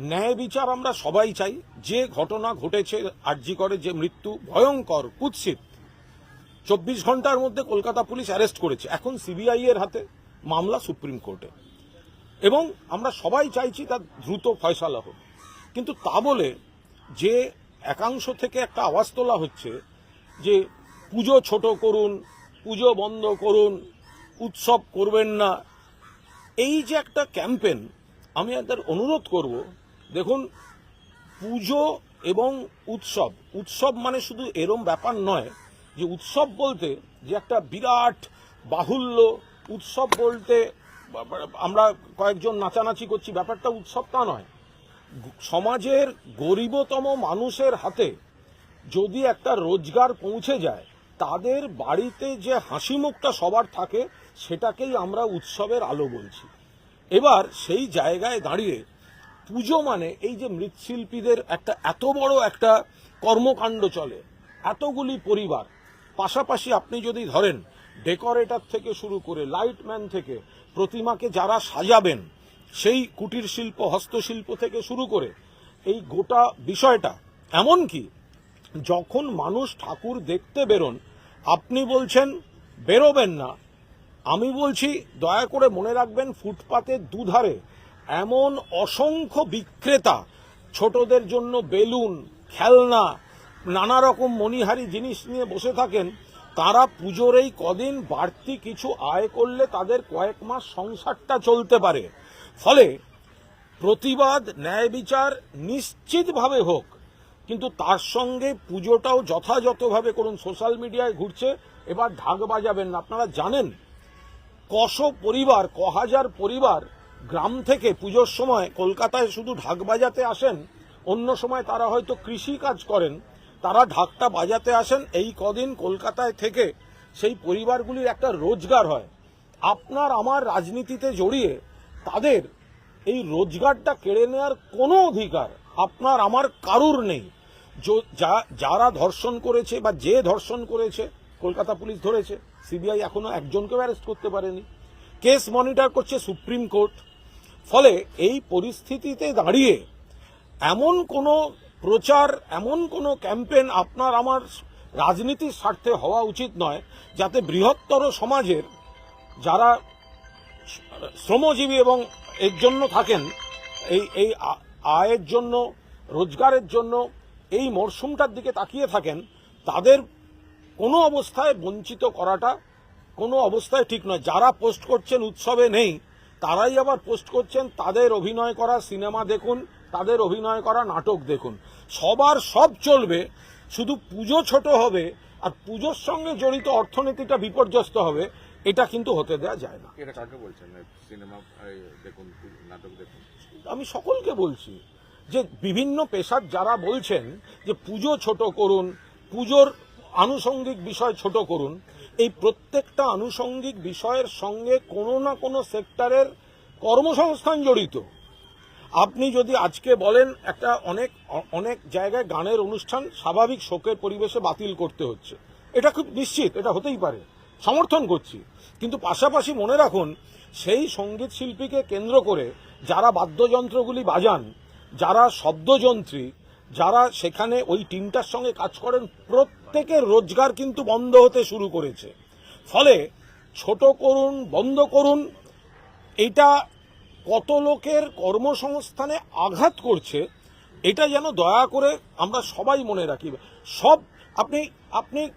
ন্যায় বিচার আমরা সবাই চাই। যে ঘটনা ঘটেছে, আরজি করে যে মৃত্যু, ভয়ঙ্কর, কুৎসিত, চব্বিশ ঘণ্টার মধ্যে কলকাতা পুলিশ অ্যারেস্ট করেছে। এখন সিবিআই এর হাতে মামলা সুপ্রিম কোর্টে। এবং আমরা সবাই চাইছি তার দ্রুত ফয়সালা হোক। কিন্তু তা বলে যে একাংশ থেকে একটা আওয়াজ তোলা হচ্ছে যে পুজো ছোট করুন, পুজো বন্ধ করুন, উৎসব করবেন না। এই যে একটা ক্যাম্পেন আমি এদের অনুরোধ করব দেখুন, পুজো এবং উৎসব উৎসব মানে শুধু এরম ব্যাপার নয় যে উৎসব বলতে যে একটা বিরাট বাহুল্য, উৎসব বলতে আমরা কয়েকজন নাচানাচি করছি, ব্যাপারটা উৎসব তা নয়। সমাজের গরিবতম মানুষের হাতে যদি একটা রোজগার পৌঁছে যায়, তাদের বাড়িতে যে হাসি মুখটা সবার থাকে, সেটাকেই আমরা উৎসবের আলো বলছি। এবার সেই জায়গায় দাঁড়িয়ে পুজো মানে এই যে মৃৎশিল্পীদের একটা এত বড় একটা কর্মকাণ্ড চলে, এতগুলি পরিবার। পাশাপাশি আপনি যদি ধরেন, ডেকোরেটর থেকে শুরু করে লাইটম্যান থেকে প্রতিমাকে যারা সাজাবেন, সেই কুটির শিল্প, হস্তশিল্প থেকে শুরু করে, এই গোটা বিষয়টা, এমনকি যখন মানুষ ঠাকুর দেখতে বেরোন, আপনি বলছেন, বেরোবেন না। আমি বলছি, দয়া করে মনে রাখবেন, ফুটপাতের দুধারে এমন অসংখ্য বিক্রেতা, ছোটদের জন্য বেলুন, খেলনা নানা রকম মণিহারি জিনিস নিয়ে বসে থাকেন, তারা পুজোর এই কদিন বাড়তি কিছু আয় করলে তাদের কয়েক মাস সংসারটা চলতে পারে। ফলে প্রতিবাদ, ন্যায় বিচার নিশ্চিতভাবে হোক, কিন্তু তার সঙ্গে পুজোটাও যথাযথভাবে করুন, সোশ্যাল মিডিয়ায় ঘুরছে, এবার ঢাক বাজাবেন না। আপনারা জানেন, কশ পরিবার ক হাজার পরিবার গ্রাম থেকে পুজোর সময় কলকাতায় শুধু ঢাক বাজাতে আসেন, অন্য সময় তারা হয়তো কৃষি কাজ করেন, তারা ঢাকটা বাজাতে আসেন। এই কদিন কলকাতায় থেকে সেই পরিবারগুলির একটা রোজগার হয়। আপনার আমার রাজনীতিতে জড়িয়ে তাদের এই রোজগারটা কেড়ে নেওয়ার কোনো অধিকার আপনার আমার কারুর নেই। যারা ধর্ষণ করেছে বা যে ধর্ষণ করেছে, কলকাতা পুলিশ ধরেছে, সিবিআই এখনও একজনকেও অ্যারেস্ট করতে পারেনি। কেস মনিটর করছে সুপ্রিম কোর্ট। ফলে এই পরিস্থিতিতে দাঁড়িয়ে এমন কোনো প্রচার, এমন কোনো ক্যাম্পেন আপনার আমার রাজনীতির স্বার্থে হওয়া উচিত নয় যাতে বৃহত্তর সমাজের যারা শ্রমজীবী এবং এর জন্য থাকেন, এই এই আয়ের জন্য, রোজগারের জন্য এই মরশুমটার দিকে তাকিয়ে থাকেন, তাদের কোনো অবস্থায় বঞ্চিত করাটা কোনো অবস্থায় ঠিক নয়। যারা পোস্ট করছেন উৎসবে নেই তারাই আবার পোস্ট করছেন তাদের অভিনয় করা সিনেমা দেখুন তাদের অভিনয় করা নাটক দেখুন। সবার সব চলবে শুধু পুজো ছোট হবে আর পুজোর সঙ্গে জড়িত অর্থনীতিটা বিপর্যস্ত হবে এটা কিন্তু হতে দেওয়া যায় না। এটা কাকে বলছেন? সিনেমা দেখুন নাটক দেখুন। আমি সকলকে বলছি যে বিভিন্ন পেশার যারা বলছেন যে পুজো ছোট করুন পুজোর আনুষঙ্গিক বিষয় ছোট করুন। এই প্রত্যেকটা আনুষঙ্গিক বিষয়ের সঙ্গে কোনো না কোনো সেক্টরের কর্মসংস্থান জড়িত। আপনি যদি আজকে বলেন একটা অনেক অনেক জায়গায় গানের অনুষ্ঠান স্বাভাবিক শোকের পরিবেশে বাতিল করতে হচ্ছে। এটা খুব নিশ্চিত, এটা হতেই পারে। সমর্থন করছি। কিন্তু পাশাপাশি মনে রাখুন, সেই সংগীত শিল্পীকে কেন্দ্র করে যারা বাদ্যযন্ত্রগুলি বাজান, যারা শব্দযন্ত্রী যারা সেখানে ওই টিমটার সঙ্গে কাজ করেন, প্রত্যেকের রোজগার কিন্তু বন্ধ হতে শুরু করেছে। ফলে ছোট করুন, বন্ধ করুন, এটা কত লোকের কর্মসংস্থানে আঘাত করছে, এটা যেন দয়া করে আমরা সবাই মনে রাখি। সব আপনি আপনি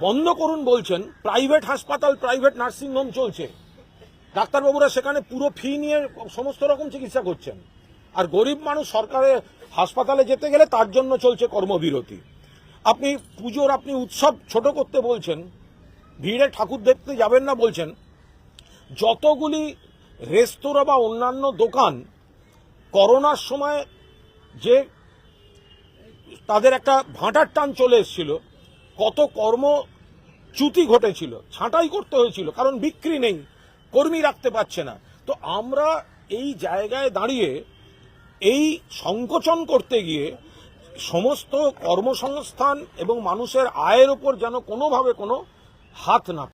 বন্ধ করুন বলছেন, প্রাইভেট হাসপাতাল, প্রাইভেট নার্সিংহোম চলছে। ডাক্তারবাবুরা সেখানে পুরো ফি নিয়ে সমস্ত রকম চিকিৎসা করছেন। আর গরিব মানুষ সরকারের হাসপাতালে যেতে গেলে তার জন্য চলছে কর্মবিরতি। আপনি পুজোর আপনি উৎসব ছোট করতে বলছেন, ভিড়ে ঠাকুর দেখতে যাবেন না বলছেন, যতগুলি রেস্তোরাঁ বা অন্যান্য দোকান করোনার সময় যে তাদের একটা ভাঁটার টান চলে এসেছিল, কত কর্মচ্যুতি ঘটেছিল, ছাঁটাই করতে হয়েছিল, কারণ বিক্রি নেই, কর্মী রাখতে পারছে না। তো আমরা এই জায়গায় দাঁড়িয়ে এই সংকোচন করতে গিয়ে সমস্ত কর্মসংস্থান এবং মানুষের আয়ের ওপর যেন কোনোভাবে কোনো হাত না